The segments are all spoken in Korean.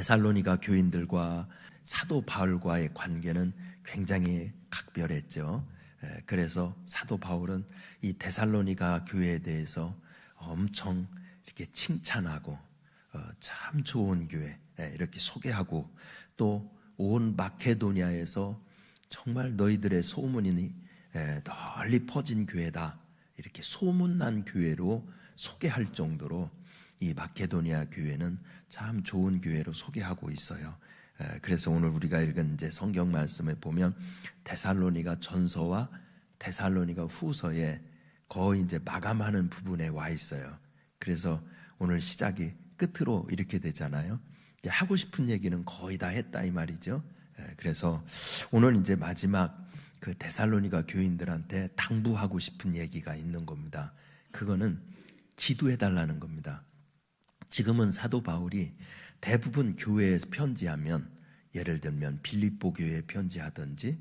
데살로니가 교인들과 사도 바울과의 관계는 굉장히 각별했죠. 에, 그래서 사도 바울은 이 데살로니가 교회에 대해서 엄청 이렇게 칭찬하고 어, 참 좋은 교회 에, 이렇게 소개하고 또 온 마케도니아에서 정말 너희들의 소문이 에, 널리 퍼진 교회다 이렇게 소문난 교회로 소개할 정도로 이 마케도니아 교회는 참 좋은 교회로 소개하고 있어요. 에, 그래서 오늘 우리가 읽은 이제 성경 말씀에 보면 데살로니가 전서와 데살로니가 후서에 거의 이제 마감하는 부분에 와 있어요. 그래서 오늘 시작이 끝으로 이렇게 되잖아요. 이제 하고 싶은 얘기는 거의 다 했다 이 말이죠. 에, 그래서 오늘 이제 마지막 그 데살로니가 교인들한테 당부하고 싶은 얘기가 있는 겁니다. 그거는 기도해 달라는 겁니다. 지금은 사도 바울이 대부분 교회에서 편지하면 예를 들면 빌립보 교회에 편지하든지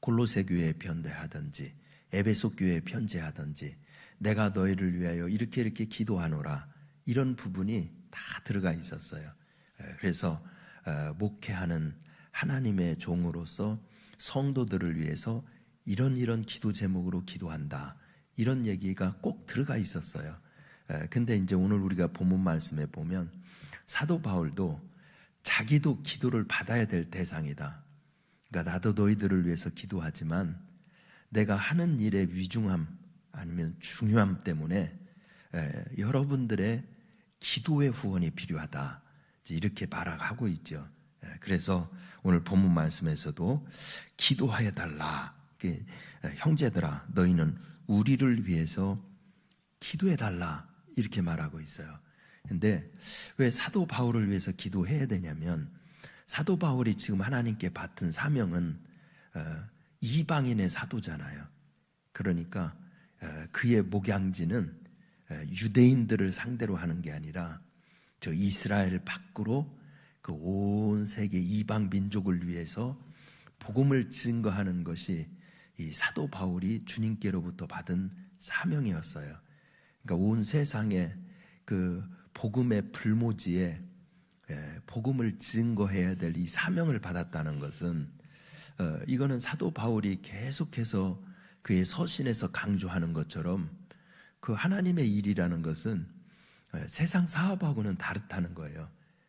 골로새 교회에 편지하든지 에베소 교회에 편지하든지 내가 너희를 위하여 이렇게 이렇게 기도하노라 이런 부분이 다 들어가 있었어요. 그래서 어, 목회하는 하나님의 종으로서 성도들을 위해서 이런 이런 기도 제목으로 기도한다. 이런 얘기가 꼭 들어가 있었어요. 근데 이제 오늘 우리가 본문 말씀에 보면 사도 바울도 자기도 기도를 받아야 될 대상이다. 그러니까 나도 너희들을 위해서 기도하지만 내가 하는 일의 위중함 아니면 중요함 때문에 여러분들의 기도의 후원이 필요하다. 이렇게 말하고 있죠. 그래서 오늘 본문 말씀에서도 기도하여 달라. 형제들아, 너희는 우리를 위해서 기도해 달라. 이렇게 말하고 있어요. 근데 왜 사도 바울을 위해서 기도해야 되냐면 사도 바울이 지금 하나님께 받은 사명은 어, 이방인의 사도잖아요. 그러니까 어, 그의 목양지는 어, 유대인들을 상대로 하는 게 아니라 저 이스라엘 밖으로 그 온 세계 이방 민족을 위해서 복음을 증거하는 것이 이 사도 바울이 주님께로부터 받은 사명이었어요. 그러니까 온 세상에 그 복음의 불모지에 예, 복음을 증거해야 될 이 사명을 받았다는 것은 어, 이거는 사도 바울이 계속해서 그의 서신에서 강조하는 것처럼 그 하나님의 일이라는 것은 어, 세상 사업하고는 다르다는 거예요.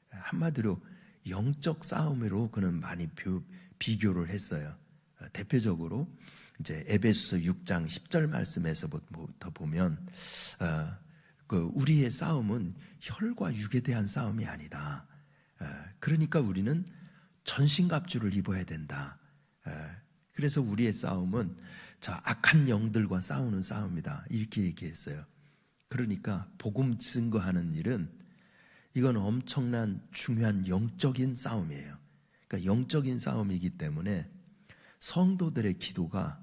한마디로 영적 싸움으로 그는 많이 비교를 했어요. 어, 대표적으로 이제 에베소서 6장 10절 말씀에서부터 보면 어, 그 우리의 싸움은 혈과 육에 대한 싸움이 아니다. 어, 그러니까 우리는 전신갑주를 입어야 된다. 그래서 우리의 싸움은 저 악한 영들과 싸우는 싸움이다. 이렇게 얘기했어요. 그러니까 복음 증거하는 일은 이건 엄청난 중요한 영적인 싸움이에요. 그러니까 영적인 싸움이기 때문에 성도들의 기도가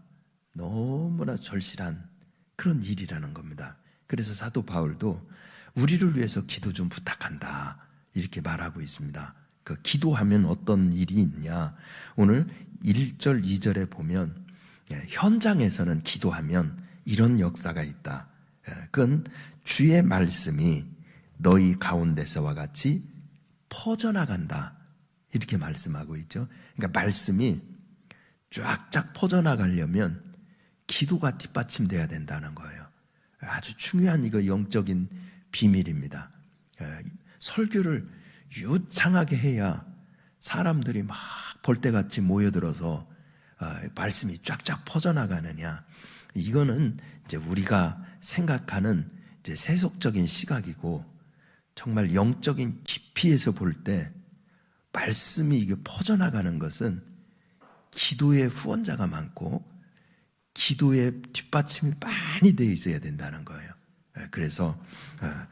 너무나 절실한 그런 일이라는 겁니다. 그래서 사도 바울도 우리를 위해서 기도 좀 부탁한다. 이렇게 말하고 있습니다. 그 기도하면 어떤 일이 있냐. 오늘 1절, 2절에 보면 예, 현장에서는 기도하면 이런 역사가 있다. 예, 그건 주의 말씀이 너희 가운데서와 같이 퍼져나간다. 이렇게 말씀하고 있죠. 그러니까 말씀이 쫙쫙 퍼져나가려면 기도가 뒷받침돼야 된다는 거예요. 아주 중요한 이거 영적인 비밀입니다. 예, 설교를 유창하게 해야 사람들이 막 볼때같이 모여들어서 어, 말씀이 쫙쫙 퍼져나가느냐. 이거는 이제 우리가 생각하는 이제 세속적인 시각이고 정말 영적인 깊이에서 볼 때 말씀이 이게 퍼져나가는 것은 기도의 후원자가 많고 기도의 뒷받침이 많이 되어 있어야 된다는 거예요. 예, 그래서 어,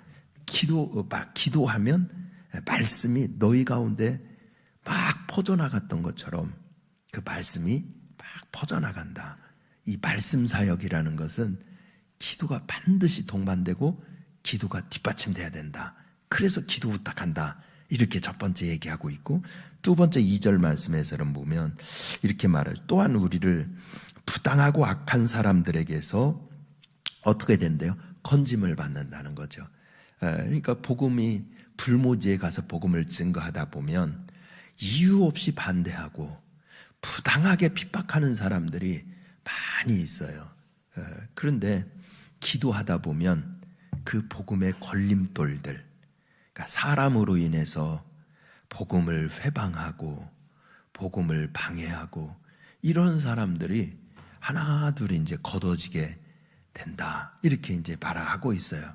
기도 어, 기도하면 말씀이 너희 가운데 막 퍼져나갔던 것처럼 그 말씀이 막 퍼져나간다. 이 말씀 사역이라는 것은 기도가 반드시 동반되고 기도가 뒷받침돼야 된다. 그래서 기도 부탁한다. 이렇게 첫 번째 얘기하고 있고 두 번째 2절 말씀에서는 보면 이렇게 말을 또한 우리를 부당하고 악한 사람들에게서 어떻게 된대요? 건짐을 받는다는 거죠. 그러니까 복음이 불모지에 가서 복음을 증거하다 보면 이유 없이 반대하고 부당하게 핍박하는 사람들이 많이 있어요. 어, 그런데 기도하다 보면 그 복음의 걸림돌들, 그러니까 사람으로 인해서 복음을 회방하고 복음을 방해하고 이런 사람들이 하나 둘 이제 걷어지게 된다 이렇게 이제 말하고 있어요.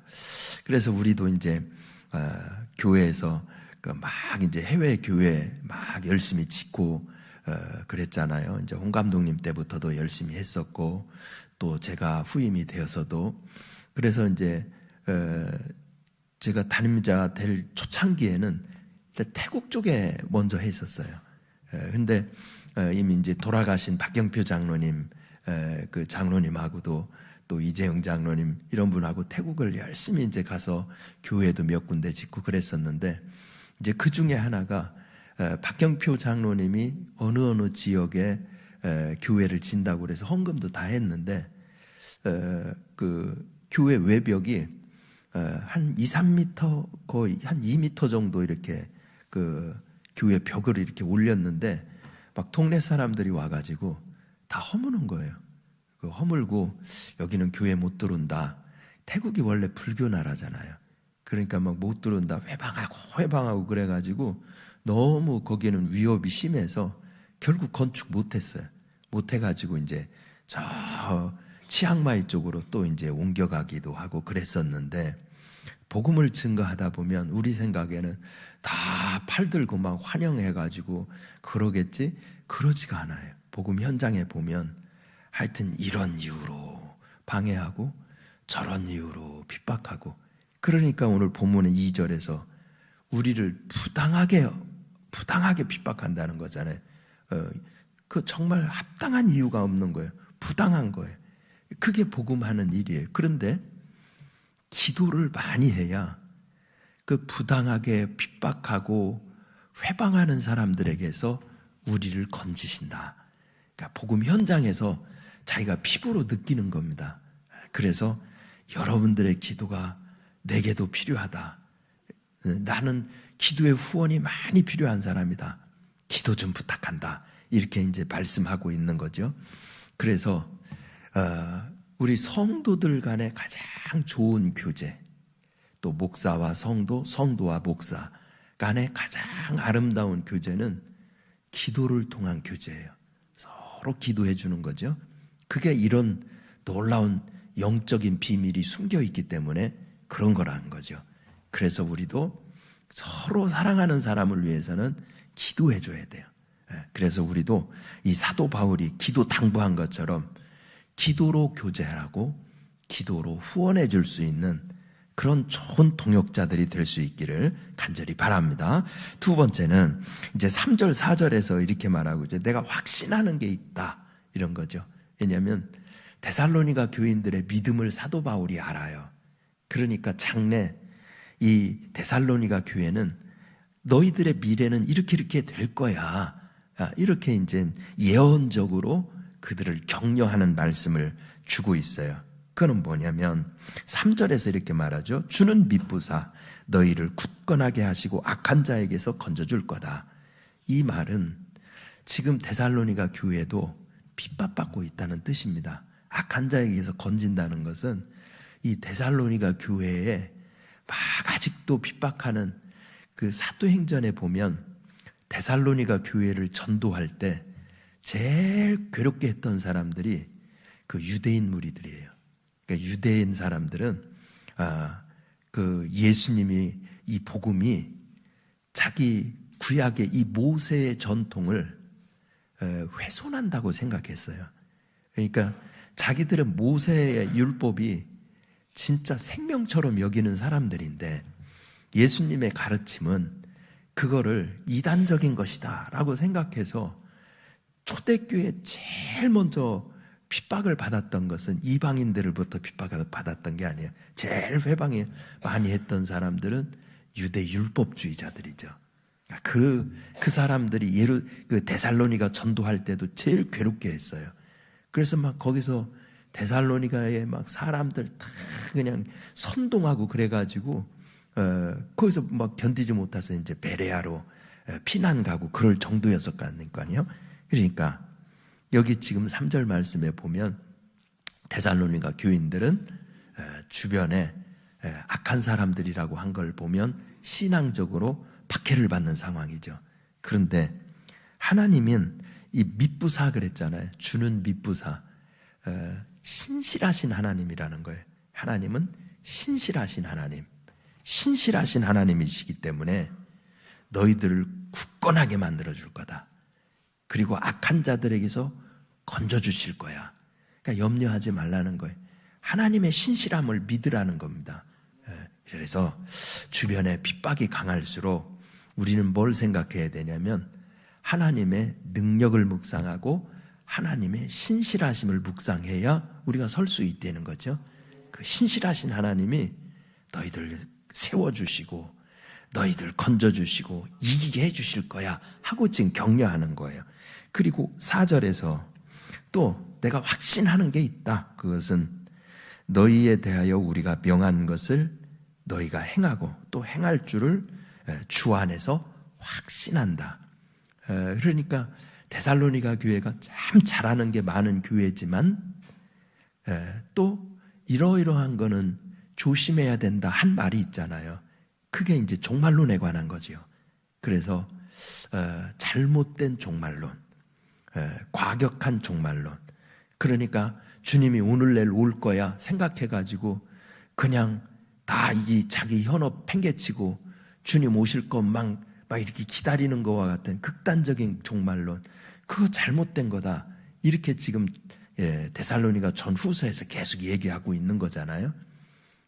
그래서 우리도 이제 어, 교회에서 그막 이제 해외 교회 막 열심히 짓고 어, 그랬잖아요. 이제 홍 감독님 때부터도 열심히 했었고 또 제가 후임이 되어서도 그래서 이제 어, 제가 담임자 될 초창기에는 태국 쪽에 먼저 했었어요. 에, 근데 어, 이미 이제 돌아가신 박경표 장로님 에, 그 장로님하고도 또 이재영 장로님 이런 분하고 태국을 열심히 이제 가서 교회도 몇 군데 짓고 그랬었는데 이제 그 중에 하나가 에, 박경표 장로님이 어느 어느 지역에 에, 교회를 진다고 그래서 헌금도 다 했는데 에, 그 교회 외벽이 어, 한 2, 3미터 거의 한 2미터 정도 이렇게 그 교회 벽을 이렇게 올렸는데 막 동네 사람들이 와가지고 다 허무는 거예요. 그 허물고 여기는 교회 못 들어온다. 태국이 원래 불교 나라잖아요. 그러니까 막 못 들어온다. 회방하고 회방하고 그래가지고 너무 거기는 위협이 심해서 결국 건축 못했어요. 못해가지고 이제 저 치앙마이 쪽으로 또 이제 옮겨가기도 하고 그랬었는데 복음을 증거하다 보면 우리 생각에는 다 팔들고 막 환영해가지고 그러겠지 그러지가 않아요. 복음 현장에 보면 하여튼 이런 이유로 방해하고 저런 이유로 핍박하고 그러니까 오늘 본문의 2절에서 우리를 부당하게 부당하게 핍박한다는 거잖아요. 어, 그 정말 합당한 이유가 없는 거예요. 부당한 거예요. 그게 복음하는 일이에요. 그런데 기도를 많이 해야 그 부당하게 핍박하고 회방하는 사람들에게서 우리를 건지신다. 그러니까 복음 현장에서 자기가 피부로 느끼는 겁니다. 그래서 여러분들의 기도가 내게도 필요하다. 나는 기도의 후원이 많이 필요한 사람이다. 기도 좀 부탁한다. 이렇게 이제 말씀하고 있는 거죠. 그래서 어, 우리 성도들 간의 가장 좋은 교제, 또 목사와 성도, 성도와 목사 간의 가장 아름다운 교제는 기도를 통한 교제예요. 서로 기도해 주는 거죠. 그게 이런 놀라운 영적인 비밀이 숨겨 있기 때문에 그런 거라는 거죠. 그래서 우리도 서로 사랑하는 사람을 위해서는 기도해 줘야 돼요. 예, 그래서 우리도 이 사도 바울이 기도 당부한 것처럼 기도로 교제하고 기도로 후원해 줄 수 있는 그런 좋은 동역자들이 될 수 있기를 간절히 바랍니다. 두 번째는 이제 3절, 4절에서 이렇게 말하고 이제 내가 확신하는 게 있다. 이런 거죠. 왜냐하면 데살로니가 교인들의 믿음을 사도 바울이 알아요. 그러니까 장래 이 데살로니가 교회는 너희들의 미래는 이렇게 이렇게 될 거야. 아, 이렇게 이제 예언적으로 그들을 격려하는 말씀을 주고 있어요. 그는 뭐냐면 3절에서 이렇게 말하죠. 주는 밑부사 너희를 굳건하게 하시고 악한 자에게서 건져줄 거다. 이 말은 지금 데살로니가 교회도 핍박받고 있다는 뜻입니다. 악한 자에게서 건진다는 것은 이 데살로니가 교회에 막 아직도 핍박하는 그 사도행전에 보면 데살로니가 교회를 전도할 때 제일 괴롭게 했던 사람들이 그 유대인 무리들이에요. 그러니까 유대인 사람들은 아, 그 예수님이 이 복음이 자기 구약의 이 모세의 전통을 훼손한다고 생각했어요. 그러니까 자기들은 모세의 율법이 진짜 생명처럼 여기는 사람들인데 예수님의 가르침은 그거를 이단적인 것이다 라고 생각해서 초대교회 제일 먼저 핍박을 받았던 것은 이방인들로부터 핍박을 받았던 게 아니에요. 제일 회방이 많이 했던 사람들은 유대 율법주의자들이죠. 그, 그 사람들이 예를, 그 데살로니가 전도할 때도 제일 괴롭게 했어요. 그래서 막 거기서 데살로니가에 막 사람들 다 그냥 선동하고 그래가지고 어, 거기서 막 견디지 못해서 이제 베레아로 에, 피난 가고 그럴 정도였었거든요. 그러니까 여기 지금 3절 말씀에 보면 데살로니가 교인들은 에, 주변에 에, 악한 사람들이라고 한 걸 보면 신앙적으로 박해를 받는 상황이죠. 그런데 하나님은 이 밑부사 그랬잖아요. 주는 밑부사. 에, 신실하신 하나님이라는 거예요. 하나님은 신실하신 하나님. 신실하신 하나님이시기 때문에 너희들을 굳건하게 만들어 줄 거다. 그리고 악한 자들에게서 건져 주실 거야. 그러니까 염려하지 말라는 거예요. 하나님의 신실함을 믿으라는 겁니다. 예, 그래서 주변에 핍박이 강할수록 우리는 뭘 생각해야 되냐면 하나님의 능력을 묵상하고 하나님의 신실하심을 묵상해야 우리가 설 수 있다는 거죠. 그 신실하신 하나님이 너희들 세워주시고 너희들 건져주시고 이기게 해주실 거야 하고 지금 격려하는 거예요. 그리고 4절에서 또 내가 확신하는 게 있다. 그것은 너희에 대하여 우리가 명한 것을 너희가 행하고 또 행할 줄을 주 안에서 확신한다. 에, 그러니까 데살로니가 교회가 참 잘하는 게 많은 교회지만 에, 또 이러이러한 거는 조심해야 된다 한 말이 있잖아요. 그게 이제 종말론에 관한 거지요. 그래서 어, 잘못된 종말론, 에, 과격한 종말론. 그러니까 주님이 오늘 내일 올 거야 생각해가지고 그냥 다 이 자기 현업 팽개치고 주님 오실 것만 막 이렇게 기다리는 것과 같은 극단적인 종말론. 그거 잘못된 거다. 이렇게 지금 예, 데살로니가 전후서에서 계속 얘기하고 있는 거잖아요.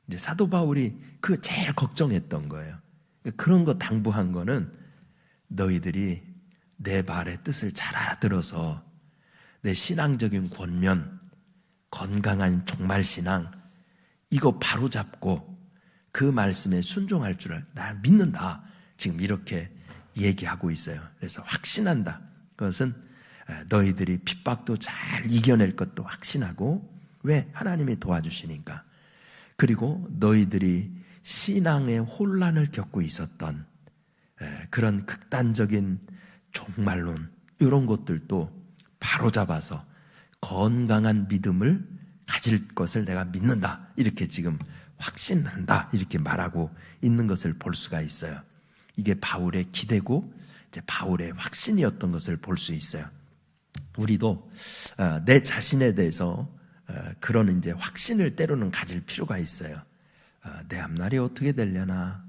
이제 사도 바울이 그 제일 걱정했던 거예요. 그런 거 당부한 거는 너희들이 내 말의 뜻을 잘 알아들어서 내 신앙적인 권면, 건강한 종말 신앙 이거 바로 잡고 그 말씀에 순종할 줄을 나 믿는다. 지금 이렇게 얘기하고 있어요. 그래서 확신한다. 그것은 너희들이 핍박도 잘 이겨낼 것도 확신하고 왜 하나님이 도와주시니까 그리고 너희들이 신앙의 혼란을 겪고 있었던 그런 극단적인 종말론 이런 것들도 바로 잡아서 건강한 믿음을 가질 것을 내가 믿는다 이렇게 지금 확신한다 이렇게 말하고 있는 것을 볼 수가 있어요. 이게 바울의 기대고 이제 바울의 확신이었던 것을 볼 수 있어요. 우리도 어, 내 자신에 대해서 어, 그런 이제 확신을 때로는 가질 필요가 있어요. 어, 내 앞날이 어떻게 되려나,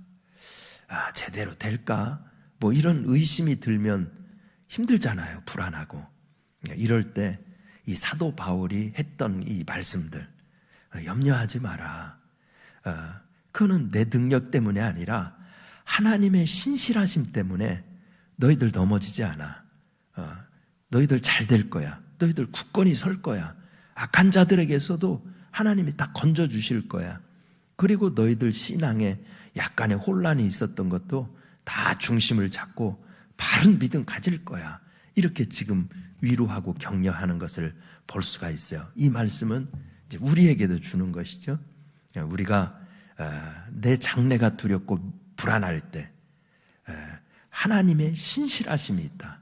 아, 제대로 될까? 뭐 이런 의심이 들면 힘들잖아요. 불안하고. 이럴 때 이 사도 바울이 했던 이 말씀들 염려하지 마라. 그거는 내 능력 때문에 아니라 하나님의 신실하심 때문에 너희들 넘어지지 않아. 너희들 잘 될 거야. 너희들 굳건히 설 거야. 악한 자들에게서도 하나님이 딱 건져 주실 거야. 그리고 너희들 신앙에 약간의 혼란이 있었던 것도 다 중심을 잡고 바른 믿음 가질 거야. 이렇게 지금 위로하고 격려하는 것을 볼 수가 있어요. 이 말씀은 이제 우리에게도 주는 것이죠. 우리가 어, 내 장래가 두렵고 불안할 때 어, 하나님의 신실하심이 있다.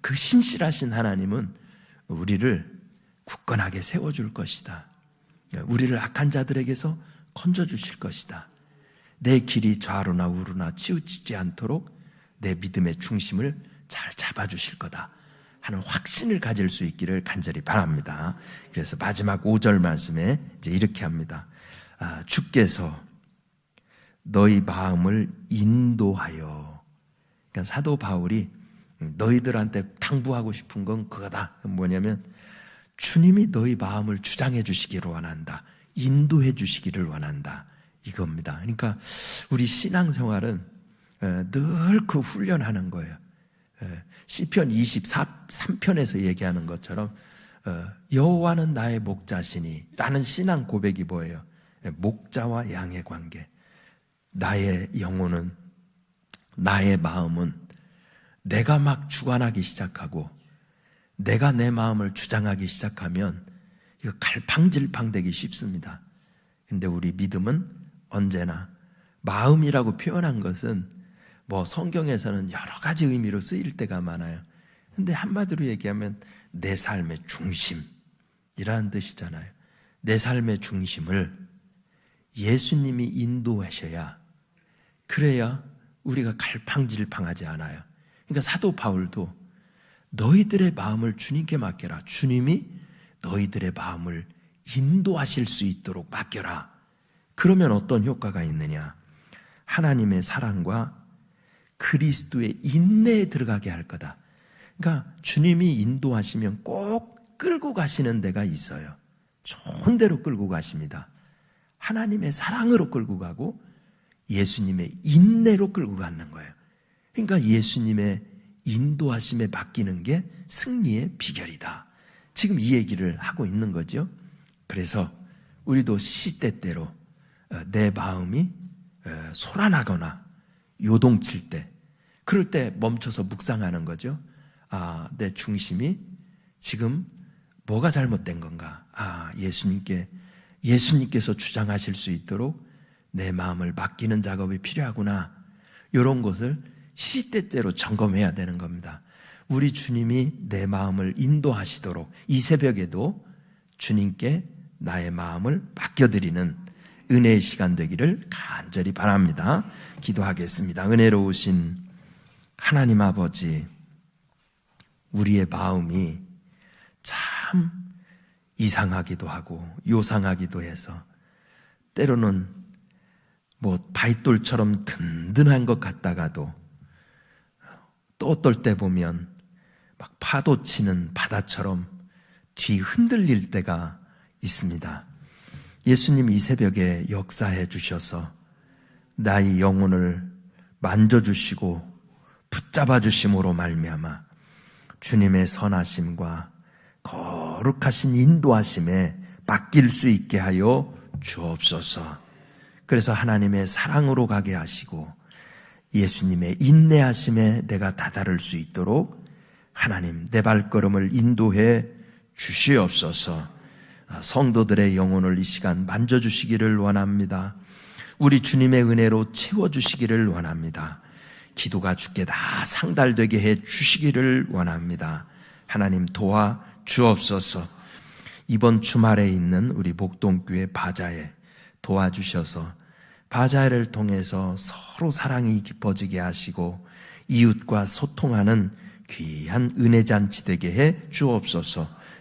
그 신실하신 하나님은 우리를 굳건하게 세워줄 것이다. 우리를 악한 자들에게서 건져주실 것이다. 내 길이 좌로나 우로나 치우치지 않도록 내 믿음의 중심을 잘 잡아주실 거다. 하는 확신을 가질 수 있기를 간절히 바랍니다. 그래서 마지막 5절 말씀에 이제 이렇게 합니다. 아, 주께서 너희 마음을 인도하여. 그러니까 사도 바울이 너희들한테 당부하고 싶은 건 그거다. 뭐냐면 주님이 너희 마음을 주장해 주시기를 원한다. 인도해 주시기를 원한다. 이겁니다. 그러니까 우리 신앙생활은 늘 그 훈련하는 거예요. 시편 23편에서 얘기하는 것처럼 어, 여호와는 나의 목자시니라는 신앙 고백이 뭐예요? 목자와 양의 관계. 나의 영혼은 나의 마음은 내가 막 주관하기 시작하고 내가 내 마음을 주장하기 시작하면 이거 갈팡질팡 되기 쉽습니다. 근데 우리 믿음은 언제나 마음이라고 표현한 것은 뭐 성경에서는 여러 가지 의미로 쓰일 때가 많아요. 근데 한마디로 얘기하면 내 삶의 중심이라는 뜻이잖아요. 내 삶의 중심을 예수님이 인도하셔야 그래야 우리가 갈팡질팡하지 않아요. 그러니까 사도 바울도 너희들의 마음을 주님께 맡겨라. 주님이 너희들의 마음을 인도하실 수 있도록 맡겨라. 그러면 어떤 효과가 있느냐? 하나님의 사랑과 그리스도의 인내에 들어가게 할 거다. 그러니까 주님이 인도하시면 꼭 끌고 가시는 데가 있어요. 좋은 데로 끌고 가십니다. 하나님의 사랑으로 끌고 가고 예수님의 인내로 끌고 가는 거예요. 그러니까 예수님의 인도하심에 맡기는 게 승리의 비결이다. 지금 이 얘기를 하고 있는 거죠. 그래서 우리도 시때때로 어, 내 마음이 어, 소란하거나 요동칠 때, 그럴 때 멈춰서 묵상하는 거죠. 아, 내 중심이 지금 뭐가 잘못된 건가? 아, 예수님께, 예수님께서 주장하실 수 있도록 내 마음을 맡기는 작업이 필요하구나. 이런 것을 시때때로 점검해야 되는 겁니다. 우리 주님이 내 마음을 인도하시도록 이 새벽에도 주님께 나의 마음을 맡겨드리는 은혜의 시간 되기를 간절히 바랍니다. 기도하겠습니다. 은혜로우신 하나님 아버지, 우리의 마음이 참 이상하기도 하고 요상하기도 해서 때로는 뭐 바윗돌처럼 든든한 것 같다가도 또 어떨 때 보면 막 파도 치는 바다처럼 뒤 흔들릴 때가 있습니다. 예수님 이 새벽에 역사해 주셔서 나의 영혼을 만져주시고 붙잡아 주심으로 말미암아 주님의 선하심과 거룩하신 인도하심에 맡길 수 있게 하여 주옵소서. 그래서 하나님의 사랑으로 가게 하시고 예수님의 인내하심에 내가 다다를 수 있도록 하나님 내 발걸음을 인도해 주시옵소서. 성도들의 영혼을 이 시간 만져주시기를 원합니다. 우리 주님의 은혜로 채워주시기를 원합니다. 기도가 주께 다 상달되게 해 주시기를 원합니다. 하나님 도와 주옵소서. 이번 주말에 있는 우리 목동교회 바자에 도와주셔서 바자회를 통해서 서로 사랑이 깊어지게 하시고 이웃과 소통하는 귀한 은혜 잔치 되게 해 주옵소서.